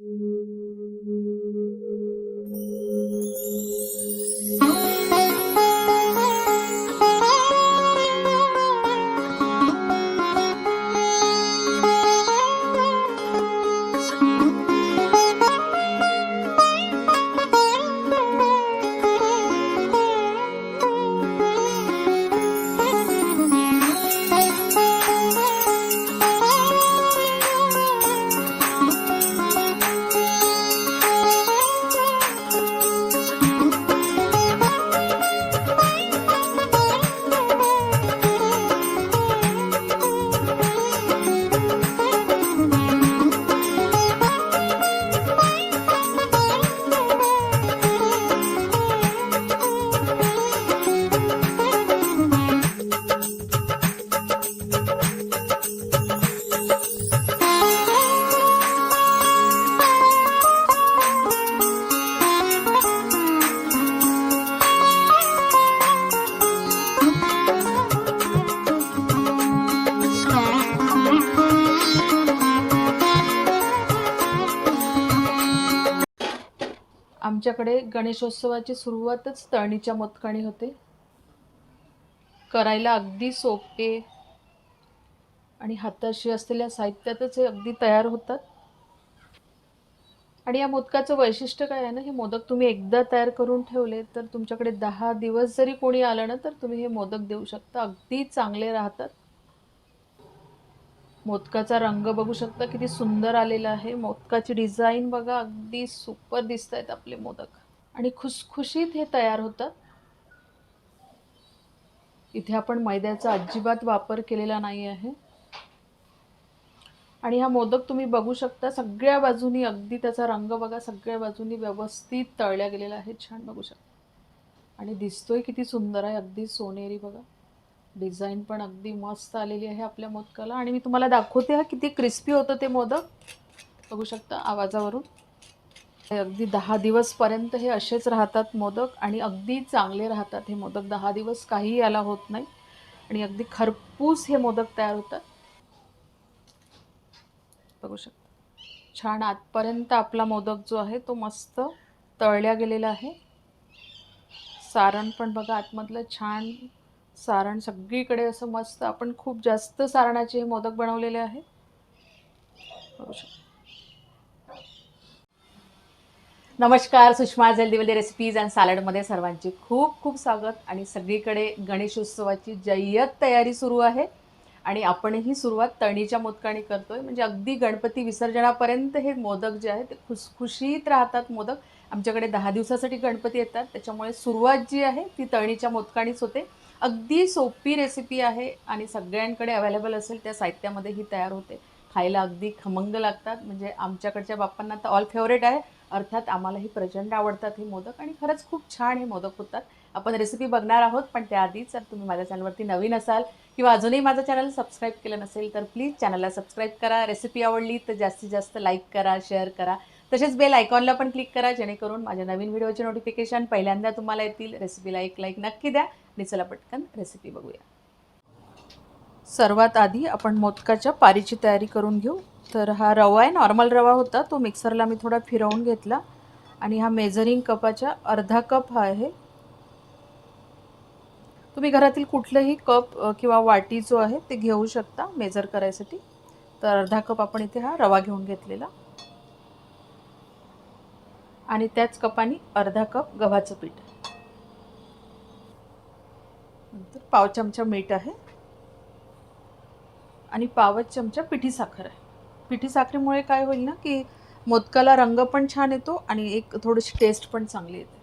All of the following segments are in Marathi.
Mm-hmm. आमच्याकडे गणेशोत्सवाची सुरुवातच तळणीच्या मोदकाने होते. करायला अगदी सोपे आणि हाताशी असलेल्या साहित्यातच हे अगदी तयार होतात. आणि या मोदकाचं वैशिष्ट्य काय आहे ना हे मोदक तुम्ही एकदा तयार करून ठेवले तर तुमच्याकडे दहा दिवस जरी कोणी आलं ना तर तुम्ही हे मोदक देऊ शकता. अगदी चांगले राहतात. मोदकाचा रंग बघू शकता किती सुंदर आलेला आहे. मोदकाची डिझाईन बघा अगदी सुपर दिसत आहेत आपले मोदक. आणि खुसखुशीत हे तयार होतात इथे आपण मैद्याचा अजिबात वापर केलेला नाही आहे. आणि हा मोदक तुम्ही बघू शकता सगळ्या बाजूनी अगदी त्याचा रंग बघा सगळ्या बाजूनी व्यवस्थित तळल्या गेलेला आहे. छान बघू शकता. आणि दिसतोय किती सुंदर आहे अगदी सोनेरी बघा. डिझाईन पण अगदी मस्त आलेली आहे आपल्या मोदकाला. आणि मी तुम्हाला दाखवते हा किती क्रिस्पी होतं ते मोदक. बघू शकता आवाजावरून. हे अगदी दहा दिवसपर्यंत हे असेच राहतात मोदक आणि अगदी चांगले राहतात हे मोदक. दहा दिवस काही याला होत नाही. आणि अगदी खरपूस हे मोदक तयार होतात. बघू शकता. छान आतपर्यंत आपला मोदक जो आहे तो मस्त तळल्या गेलेला आहे. सारण पण बघा आतमधलं छान सारण सगळीकडे असं मस्त आपण खूप जास्त सारणाचे हे मोदक बनवलेले आहे. बघू नमस्कार सुषमा जलदिवली रेसिपीज अँड सॅलडमध्ये सर्वांचे खूप खूप स्वागत. आणि सगळीकडे गणेशोत्सवाची जय्यत तयारी सुरू आहे. आणि आपणही सुरुवात तळणीच्या मोदकाने करतोय. म्हणजे अगदी गणपती विसर्जनापर्यंत हे मोदक जे आहे ते खुसखुशीत राहतात मोदक. आमच्याकडे दहा दिवसासाठी गणपती येतात. त्याच्यामुळे सुरुवात जी आहे ती तळणीच्या मोदकानेच होते. अगदी सोपी रेसिपी आहे आणि सगळ्यांकडे अवेलेबल असेल त्या साहित्यामध्ये ही तयार होते. खायला अगदी खमंग लागतात. म्हणजे आमच्याकडच्या बाप्पांना तर ऑल फेवरेट आहे. अर्थात आम्हालाही प्रचंड आवडतात हे मोदक आणि खरंच खूप छान हे मोदक होतात. आपण रेसिपी बघणार आहोत पण त्याआधीच जर तुम्ही माझ्या चॅनलवरती नवीन असाल किंवा अजूनही माझं चॅनल सबस्क्राईब केलं नसेल तर प्लीज चॅनलला सबस्क्राईब करा. रेसिपी आवडली तर जास्तीत जास्त लाईक करा शेअर करा. तसेच बेल आयकॉनला पण क्लिक करा जेणेकरून माझ्या नवीन व्हिडिओचे नोटिफिकेशन पहिल्यांदा तुम्हाला येतील. रेसिपीला एक लाईक नक्की द्या. आणि चला पटकन रेसिपी बघूया. सर्वात आधी आपण मोदकाच्या पारीची तयारी करून घेऊ. तर हा रवा आहे नॉर्मल रवा होता. तो मिक्सरला मी थोडा फिरवून घेतला. आणि हा मेजरिंग कपाच्या अर्धा कप हा आहे. तुम्ही घरातील कुठलंही कप किंवा वाटी जो आहे ते घेऊ शकता मेजर करायसाठी. तर अर्धा कप आपण इथे हा रवा घेऊन घेतलेला. आणि त्याच कपाने अर्धा कप गव्हाचं पीठ. नंतर पाव चमचा मीठ आहे. आणि पावच चमचा पिठी साखर आहे. पिठी साखरेमुळे काय होईल ना की मोदकाला रंग पण छान येतो आणि एक थोडीशी टेस्ट पण चांगली येते.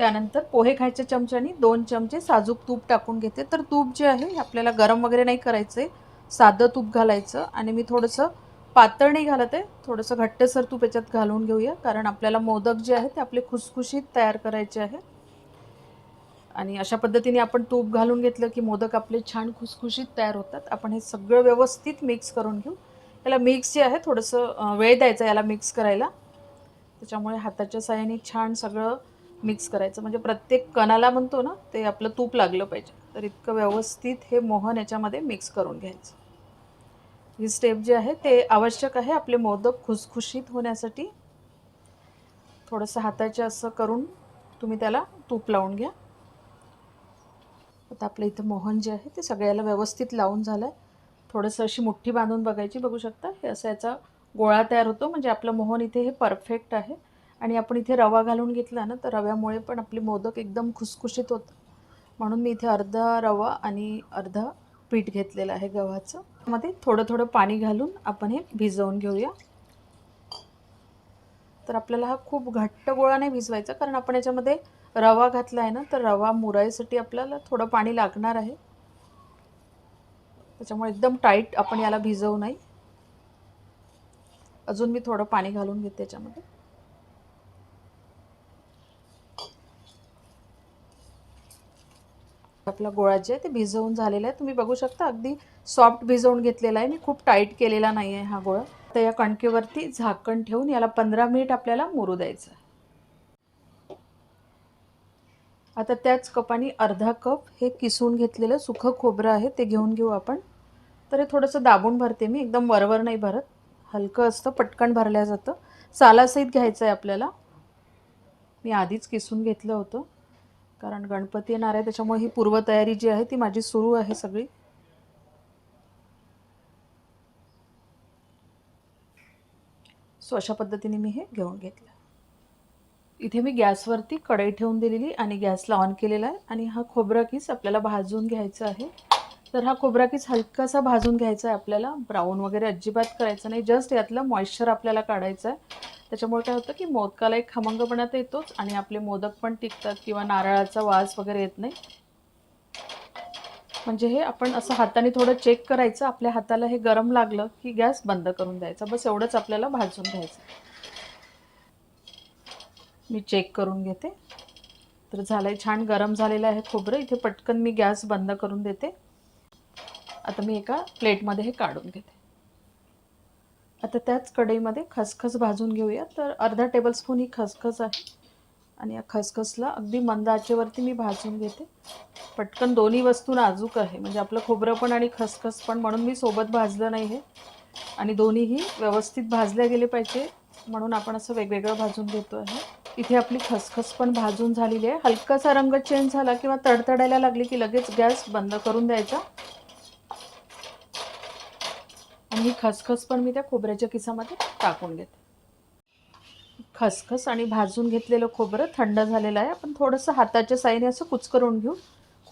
त्यानंतर पोहे खायच्या चमच्यानी दोन चमचे साजूक तूप टाकून घेते. तर तूप जे आहे हे आपल्याला गरम वगैरे नाही करायचं आहे साधं तूप घालायचं आणि मी थोडंसं पातळ नाही घालत आहे. थोडंसं घट्टसर तूप याच्यात घालून घेऊया. कारण आपल्याला मोदक जे आहे ते आपले खुसखुशीत तयार करायचे आहे. आणि अशा पद्धतीने आपण तूप घालून घेतलं की मोदक आपले छान खुसखुशीत तयार होतात. आपण हे सगळं व्यवस्थित मिक्स करून घेऊ. याला मिक्स जे आहे थोडंसं वेळ द्यायचा याला मिक्स करायला. त्याच्यामुळे हाताच्या साहाय्याने छान सगळं मिक्स करायचं. म्हणजे प्रत्येक कणाला म्हणतो ना ते आपलं तूप लागलं पाहिजे. तर इतकं व्यवस्थित हे मोहन याच्यामध्ये मिक्स करून घ्यायचं. ही स्टेप जी आहे ते आवश्यक आहे आपले मोदक खुसखुशीत होण्यासाठी. थोडंसं हाताचे असं करून तुम्ही त्याला तूप लावून घ्या. आता आपलं इथं मोहन जे आहे ते सगळ्याला व्यवस्थित लावून झालं आहे थोडंसं अशी मुठ्ठी बांधून बघायची बघू शकता. हे असं याचा गोळा तयार होतो. म्हणजे आपलं मोहन इथे हे परफेक्ट आहे. आणि आपण इथे रवा घालून घेतला ना तर रव्यामुळे पण आपले मोदक एकदम खुसखुशीत होतं म्हणून मी इथे अर्धा रवा आणि अर्धा पीठ घेतलेलं आहे गव्हाचं. मध्ये थोडं थोडं पाणी घालून आपण हे भिजवून घेऊया. तर आपल्याला हा खूप घट्ट गोळा नाही भिजवायचा कारण आपण याच्यामध्ये रवा घातला आहे ना तर रवा मुरायसाठी आपल्याला थोडं पाणी लागणार आहे. त्याच्यामुळे एकदम टाईट आपण याला भिजवू नाही. अजून मी थोडं पाणी घालून घेते त्याच्यामध्ये आपला गोळा जे आहे ते भिजवून झालेला आहे. तुम्ही बघू शकता अगदी सॉफ्ट भिजवून घेतलेला आहे. मी खूप टाईट केलेला नाही आहे हा गोळा. तर या कणकेवरती झाकण ठेवून याला पंधरा मिनिट आपल्याला मुरू द्यायचं आहे. आता त्याच कपाने अर्धा कप हे किसून घेतलेलं सुखं खोबरं आहे ते घेऊन घेऊ आपण. तर हे थोडंसं दाबून भरते मी एकदम वरवर नाही भरत. हलकं असतं पटकन भरल्या जातं. सालासहित घ्यायचं आहे आपल्याला. मी आधीच किसून घेतलं होतं. कारण गणपती येणार आहे त्याच्यामुळे ही पूर्वतयारी जी आहे ती माझी सुरू आहे सगळी. सो अशा पद्धतीने मी हे घेऊन घेतलं. इथे मी गॅसवरती कढई ठेवून दिलेली आणि गॅसला ऑन केलेला आहे आणि हा खोबरा किस आपल्याला भाजून घ्यायचा आहे. तर हा खोबरा किस हलकासा भाजून घ्यायचा आहे आपल्याला. ब्राऊन वगैरे अजिबात करायचं नाही. जस्ट यातलं मॉइश्चर आपल्याला काढायचं आहे. त्याच्यामुळे काय होतं की मोदकाला एक खमंगपणा तर येतोच आणि आपले मोदक पण टिकतात किंवा नारळाचा वास वगैरे येत नाही. म्हणजे हे आपण असं हाताने थोडं चेक करायचं आपल्या हाताला हे गरम लागलं की गॅस बंद करून द्यायचा. बस एवढंच आपल्याला भाजून घ्यायचं. मी चेक करून घेते. तर झालंय छान गरम झालेलं आहे खोबरं. इथे पटकन मी गॅस बंद करून देते. आता मी एका प्लेटमध्ये हे काढून घेते. आता त्याच कढईमध्ये खसखस भाजून घेऊया. तर अर्धा टेबलस्पून ही खसखस आहे. आणि या खसखसला अगदी मंद आचेवरती मी भाजून घेते. पटकन दोन्ही वस्तू नाजूक आहे. म्हणजे आपलं खोबरं पण आणि खसखस पण म्हणून मी सोबत भाजलं नाही हे. आणि दोन्हीही व्यवस्थित भाजल्या गेले पाहिजे म्हणून आपण असं वेगवेगळं भाजून घेतो आहे इथे आपली खसखस पण भाजून झालेली आहे. हलकासा रंग चेंज झाला किंवा तडतडायला लागली की लगेच गॅस बंद करून द्यायचा. आणि ही खसखस पण मी त्या खोबऱ्याच्या किसामध्ये टाकून घेते. खसखस आणि भाजून घेतलेलं खोबरं थंड झालेलं आहे. आपण थोडंसं हाताच्या साईने असं कुचकरून घेऊ.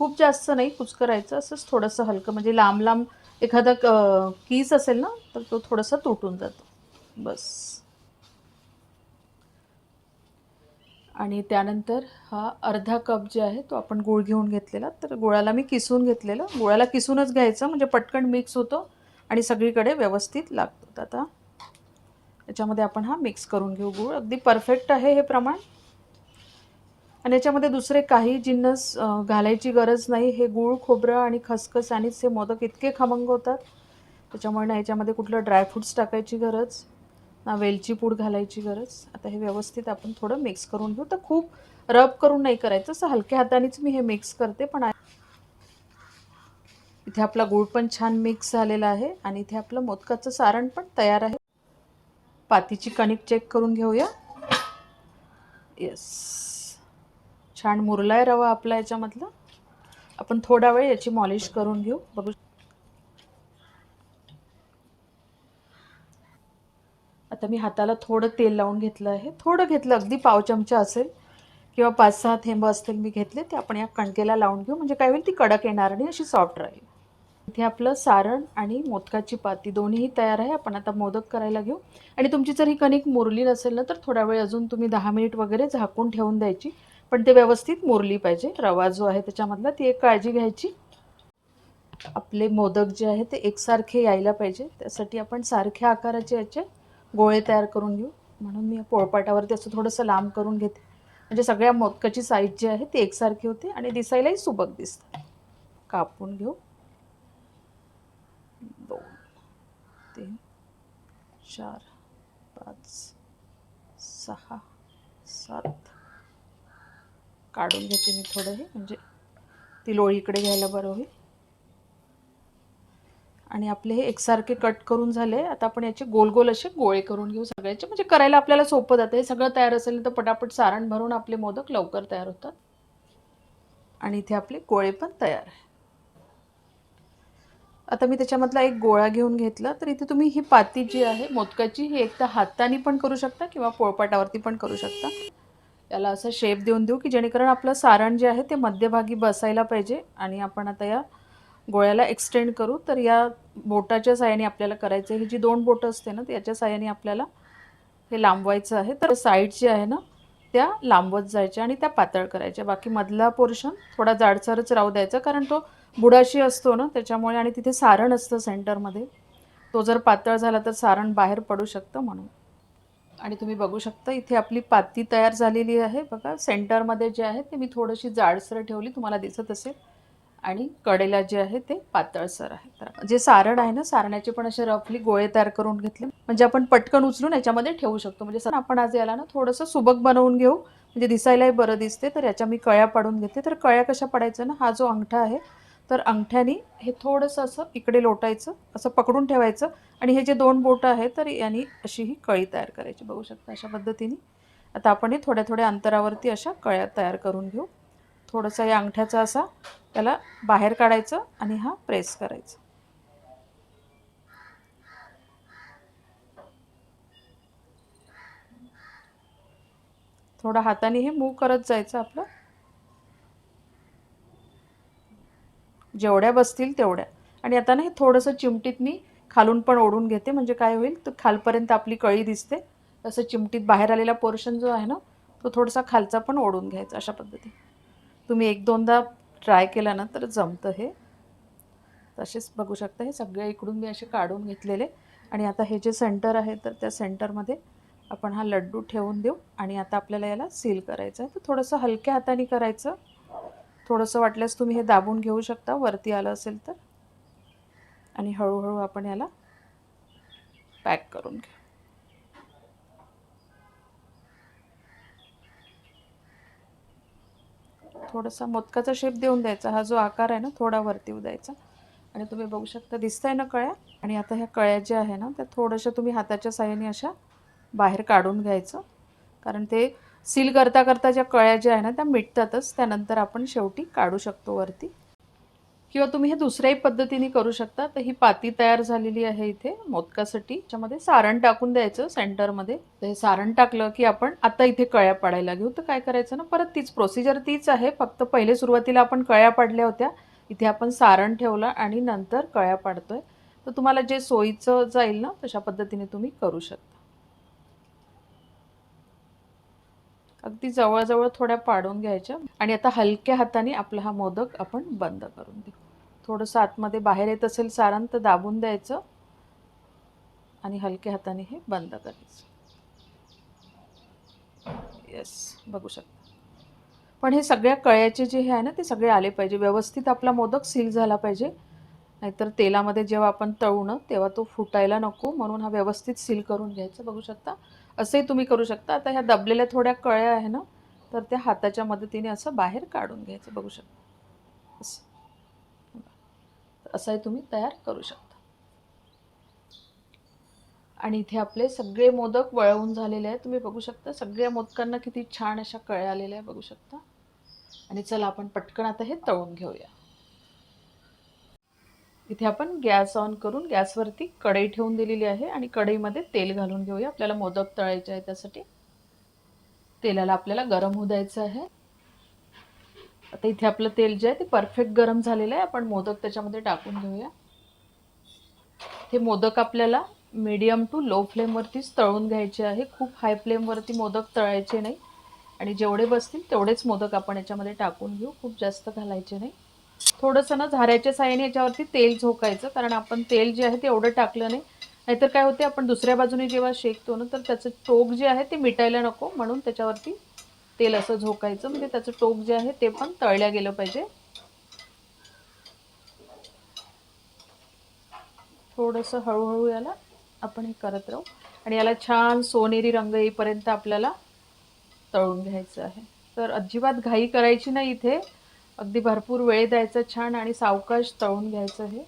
खूप जास्त नाही कुचकरायचं असंच थोडंसं हलकं म्हणजे लांब लांब एखादा कीस असेल ना तर तो थोडासा तुटून जातो. बस. आणि त्यानंतर हा अर्धा कप जे आहे तो आपण गूळ घेऊन घेतलेला. तर गुळाला मी किसून घेतलेलं. गुळाला किसूनच घ्यायचं म्हणजे पटकन मिक्स होतो. आणि सगळीकडे व्यवस्थित लागतो आता. याच्यामध्ये आपण हा मिक्स करून घेऊ गूळ. अगदी परफेक्ट आहे हे प्रमाण. आणि याच्यामध्ये दुसरे काही जिन्नस घालायची गरज नाही. हे गूळ खोबरं आणि खसखस आणिच हे मोदक इतके खमंग होतात. त्याच्यामुळे ना याच्यामध्ये कुठलं ड्रायफ्रूट्स टाकायची गरज ना वेलची पूड घालायची गरज. आता हे व्यवस्थित आपण थोडं मिक्स करून घेऊ. तर खूप रब करून नाही करायचं. असं हलक्या हातानेच मी हे मिक्स करते पण इथे आपला गूळ पण छान मिक्स झालेला आहे आणि इथे आपलं मोदकाचं सारण पण तयार आहे. पातीची कणिक चेक करून घेऊया. येस छान मुरलाय रवा आपला याच्यामधला. आपण थोडा वेळ याची मॉलिश करून घेऊ. बघू आता मी हाताला थोडं तेल लावून घेतलं आहे. थोडं घेतलं अगदी पाव चमचा असेल किंवा पाच सहा थेंब असतील मी घेतले ते आपण या कणकेला लावून घेऊ. म्हणजे काय होईल ती कडक येणार नाही अशी सॉफ्ट राहील. इथे आपलं सारण आणि मोदकाची पाती दोन्हीही तयार आहे. आपण आता मोदक करायला घेऊ. आणि तुमची जर ही कणिक मुरली नसेल ना तर थोडा वेळ अजून तुम्ही दहा मिनिट वगैरे झाकून ठेवून द्यायची. पण ते व्यवस्थित मुरली पाहिजे. रवा जो आहे त्याच्यामधला ती एक काळजी घ्यायची. आपले मोदक जे आहे ते एकसारखे यायला पाहिजे. त्यासाठी आपण सारख्या आकाराचे याचे गोळे तयार करून घेऊ. म्हणून मी पोळपाटावरती असं थोडंसं लांब करून घेते. म्हणजे सगळ्या मोदकाची साईज जी आहे ती एकसारखी होते आणि दिसायलाही सुबक दिसते कापून घेऊ दोन तीन चार पाच सहा सात. काढून घेते मी थोडं हे म्हणजे ती लोळी इकडे घ्यायला बरं होईल. आणि आपले हे एकसारखे कट करून झाले आता आपण याचे गोल गोल असे गोळे करून घेऊ सगळ्याचे. म्हणजे करायला आपल्याला सोपं जातं. हे सगळं तयार असेल तर पटापट सारण भरून आपले मोदक लवकर तयार होतात. आणि इथे आपले गोळे पण तयार आहे आता मी त्याच्यामधला एक गोळा घेऊन घेतला तर इथे तुम्ही ही पाती जी आहे मोदकाची ही एक तर हाताने पण करू शकता किंवा पोळपाटावरती पण करू शकता. याला असं शेप देऊन देऊ की जेणेकरून आपलं सारण जे आहे ते मध्यभागी बसायला पाहिजे आणि आपण आता या गोळ्याला एक्सटेंड करू. तर या बोटाच्या साहाय्याने आपल्याला करायचं आहे. ही जी दोन बोटं असते ना त्याच्या साहाय्याने आपल्याला हे लांबवायचं आहे. तर साईड जे आहे ना त्या लांबवत जायच्या आणि त्या पातळ करायच्या. बाकी मधला पोर्शन थोडा जाडसरच राहू द्यायचा कारण तो बुडाशी असतो ना त्याच्यामुळे आणि तिथे सारण असतं सेंटरमध्ये. तो जर पातळ झाला तर सारण बाहेर पडू शकतं म्हणून. आणि तुम्ही बघू शकता इथे आपली पाती तयार झालेली आहे. बघा सेंटरमध्ये जे आहे ते मी थोडीशी जाडसर ठेवली तुम्हाला दिसत असेल. आणि कडेला जे आहे ते पातळसर आहे. तर जे सारण आहे ना सारणाचे पण असे रफली गोळे तयार करून घेतले. म्हणजे आपण पटकन उचलून याच्यामध्ये ठेवू शकतो. म्हणजे सर आपण आज याला ना थोडंसं सुबक बनवून घेऊ. म्हणजे दिसायलाही बरं दिसते तर याच्या मी कळ्या पाडून घेते तर कळ्या कशा पडायचं ना हा जो अंगठा आहे तर अंगठ्याने हे थोडंसं असं इकडे लोटायचं असं पकडून ठेवायचं आणि हे जे दोन बोटं आहेत तर यांनी अशी ही कळी तयार करायची. बघू शकता अशा पद्धतीने. आता आपण हे थोड्या थोड्या अंतरावरती अशा कळ्या तयार करून घेऊ. थोडंसं या अंगठ्याचा असा त्याला बाहेर काढायचं आणि हा प्रेस करायचा. थोडं हाताने हे मूव करत जायचं आपलं. जेवढ्या बसतील तेवढ्या. आणि आता ना हे थोडंसं चिमटीत मी खालून पण ओढून घेते म्हणजे काय होईल तर खालपर्यंत आपली कळी दिसते. तसं चिमटीत बाहेर आलेला पोर्शन जो आहे ना तो थोडासा खालचा पण ओढून घ्यायचा अशा पद्धतीने. तुम्ही एक दोनदा ट्राय केला ना तर जमतं हे. तसेच बघू शकता हे सगळे इकडून मी असे काढून घेतलेले. आणि आता हे जे सेंटर आहे तर त्या सेंटरमध्ये आपण हा लड्डू ठेवून देऊ. आणि आता आपल्याला याला सील करायचं आहे. तर थोडंसं हलक्या हाताने करायचं. थोडंसं वाटल्यास तुम्ही हे दाबून घेऊ शकता. वरती आलं असेल तर. आणि हळूहळू आपण याला पॅक करून घेऊ. थोडासा मोदकाचा शेप देऊन द्यायचा. हा जो आकार आहे ना थोडा वरती द्यायचा आणि तुम्ही बघू शकता दिसतंय ना कळ्या? आणि आता ह्या कळ्या ज्या आहे ना त्या थोड्याशा तुम्ही हाताच्या साह्याने अशा बाहेर काढून घ्यायचं. कारण ते सील करता करता ज्या कळ्या ज्या आहे ना त्या मिटतातच. त्यानंतर आपण शेवटी काढू शकतो वरती. किंवा तुम्ही हे दुसऱ्याही पद्धतीने करू शकता. तर ही पाती तयार झालेली आहे इथे मोदकासाठी. त्याच्यामध्ये सारण टाकून द्यायचं सेंटरमध्ये. तर हे सारण टाकलं की आपण आता इथे कळ्या पाडायला घेऊ. तर काय करायचं ना परत तीच प्रोसिजर तीच आहे. फक्त पहिले सुरुवातीला आपण कळ्या पाडल्या होत्या. इथे आपण सारण ठेवलं आणि नंतर कळ्या पाडतोय. तर तुम्हाला जे सोयीचं जाईल ना तशा पद्धतीने तुम्ही करू शकता. अगदी जवळजवळ थोड्या पाडून घ्यायच्या. आणि आता हलक्या हाताने आपला हा मोदक आपण बंद करून देऊ. थोडंसं आतमध्ये बाहेर येत असेल सारण तर दाबून द्यायचं. आणि हलक्या हाताने हे बंद करायचं. येस बघू शकता. पण हे सगळ्या कळ्याचे जे हे आहे ना ते सगळे आले पाहिजे. व्यवस्थित आपला मोदक सील झाला पाहिजे. नाहीतर तेलामध्ये जेव्हा आपण तळू ना तेव्हा तो फुटायला नको म्हणून हा व्यवस्थित सील करून घ्यायचा बघू शकता. असंही तुम्ही करू शकता. आता ह्या दबलेल्या थोड्या कळ्या आहे ना तर त्या हाताच्या मदतीने असं बाहेर काढून घ्यायचं बघू शकता. असं. असंही तुम्ही तयार करू शकता. आणि इथे आपले सगळे मोदक वळवून झालेले आहेत. तुम्ही बघू शकता सगळ्या मोदकांना किती छान अशा कळ्या आलेल्या आहे बघू शकता. आणि चला आपण पटकन आता हे तळून घेऊया. इथे आपण गॅस ऑन करून गॅसवरती कढई ठेवून दिलेली आहे आणि कढईमध्ये तेल घालून घेऊया. आपल्याला मोदक तळायचे आहे त्यासाठी. तेलाला आपल्याला गरम होऊ द्यायचं आहे. आता इथे आपलं तेल जे आहे ते परफेक्ट गरम झालेलं आहे. आपण मोदक त्याच्यामध्ये टाकून घेऊया. हे मोदक आपल्याला मीडियम टू लो फ्लेमवरतीच तळून घ्यायचे आहे. खूप हाय फ्लेमवरती मोदक तळायचे नाही. आणि जेवढे बसतील तेवढेच मोदक आपण याच्यामध्ये टाकून घेऊ. खूप जास्त घालायचे नाही. थोडंसं ना झाऱ्याच्या साह्याने याच्यावरती तेल झोकायचं कारण आपण तेल जे आहे ते एवढं टाकलं नाही. नाहीतर काय होते आपण दुसऱ्या बाजूने जेव्हा शेकतो ना तर त्याचं टोक जे आहे ते मिटायला नको म्हणून त्याच्यावरती तेल असं झोकायचं. म्हणजे त्याचं टोक जे आहे ते पण तळल्या गेलं पाहिजे. थोडंसं हळूहळू याला आपण हे करत राहू. आणि याला छान सोनेरी रंग येईपर्यंत आपल्याला तळून घ्यायचं आहे. तर अजिबात घाई करायची नाही इथे. अगदी भरपूर वेळ द्यायचा छान आणि सावकाश तळून घ्यायचं हे.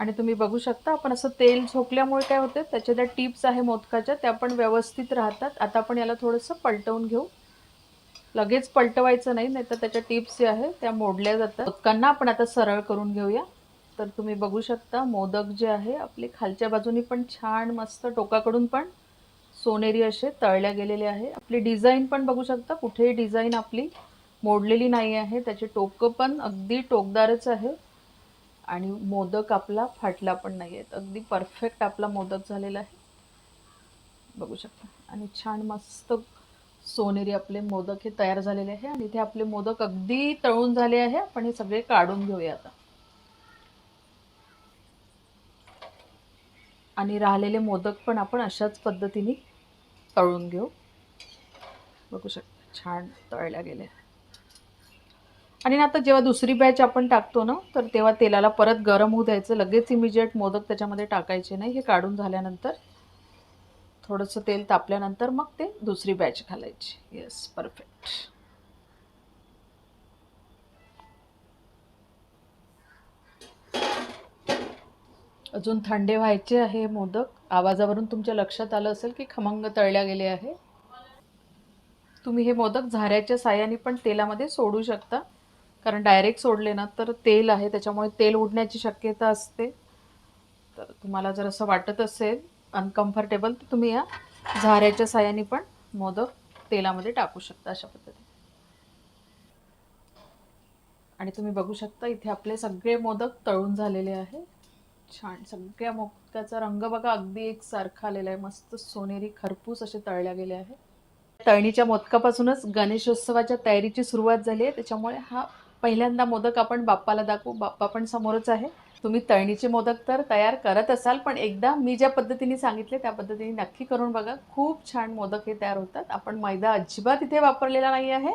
आणि तुम्ही बघू शकता आपण असं तेल झोकल्यामुळे काय होते त्याच्या ज्या टिप्स आहे मोदकाच्या त्या पण व्यवस्थित राहतात. आता आपण याला थोडंसं पलटवून घेऊ. लगेच पलटवायचं नाही नाही तर त्याच्या टिप्स जे आहे त्या मोडल्या जातात. मोदकांना आपण आता सरळ करून घेऊया. तर तुम्ही बघू शकता मोदक जे आहे आपले खालच्या बाजूनी पण छान मस्त टोकाकडून पण सोनेरी असे तळल्या गेलेले आहे. आपली डिझाईन पण बघू शकता. कुठेही डिझाईन आपली मोडलेली नाही आहे. त्याचे टोकं पण अगदी टोकदारच आहे. आणि मोदक आपला फाटला पण नाही आहेत. अगदी परफेक्ट आपला मोदक झालेला आहे. बघू शकता. आणि छान मस्त सोनेरी आपले मोदक हे तयार झालेले आहे. आणि इथे आपले मोदक अगदी तळून झाले आहे. आपण हे सगळे काढून घेऊया आता. आणि राहिलेले मोदक पण आपण अशाच पद्धतीने तळून घेऊ. बघू शकता छान तळल्या गेले आणि ना आता जेव्हा दुसरी बॅच आपण टाकतो ना तर तेव्हा तेलाला परत गरम होऊ द्यायचं. लगेच इमिजिएट मोदक त्याच्यामध्ये टाकायचे नाही. हे काढून झाल्यानंतर थोडंसं तेल तापल्यानंतर मग ते दुसरी बॅच घालायची. येस परफेक्ट अजून थंडे व्हायचे आहे मोदक. आवाजावरून तुमच्या लक्षात आलं असेल की खमंग तळल्या गेले आहे. तुम्ही हे मोदक झाऱ्याच्या साह्याने पण तेलामध्ये सोडू शकता. कारण डायरेक्ट सोडले ना तर तेल आहे. त्याच्यामुळे तेल उडण्याची शक्यता असते. तर तुम्हाला जर असं वाटत असेल अनकम्फर्टेबल तर तुम्ही या झाऱ्याच्या साह्याने पण मोदक तेलामध्ये टाकू शकता अशा पद्धतीने. आणि तुम्ही बघू शकता इथे आपले सगळे मोदक तळून झालेले आहे. छान. सगळ्या मोदकाचा रंग बघा अगदी एक सारखा आलेला आहे. मस्त सोनेरी खरपूस असे तळल्या गेले आहे. तळणीच्या मोदकापासूनच गणेशोत्सवाच्या तयारीची सुरुवात झाली आहे. त्याच्यामुळे हा पहिल्यांदा मोदक आपण बाप्पाला दाखवू. बाप्पा पण समोरच आहे. तुम्ही तळणीचे मोदक तर तयार करत असाल पण एकदा मी ज्या पद्धतीने सांगितले त्या पद्धतीने नक्की करून बघा. खूप छान मोदक हे तयार होतात. आपण मैदा अजिबात इथे वापरलेला नाही आहे.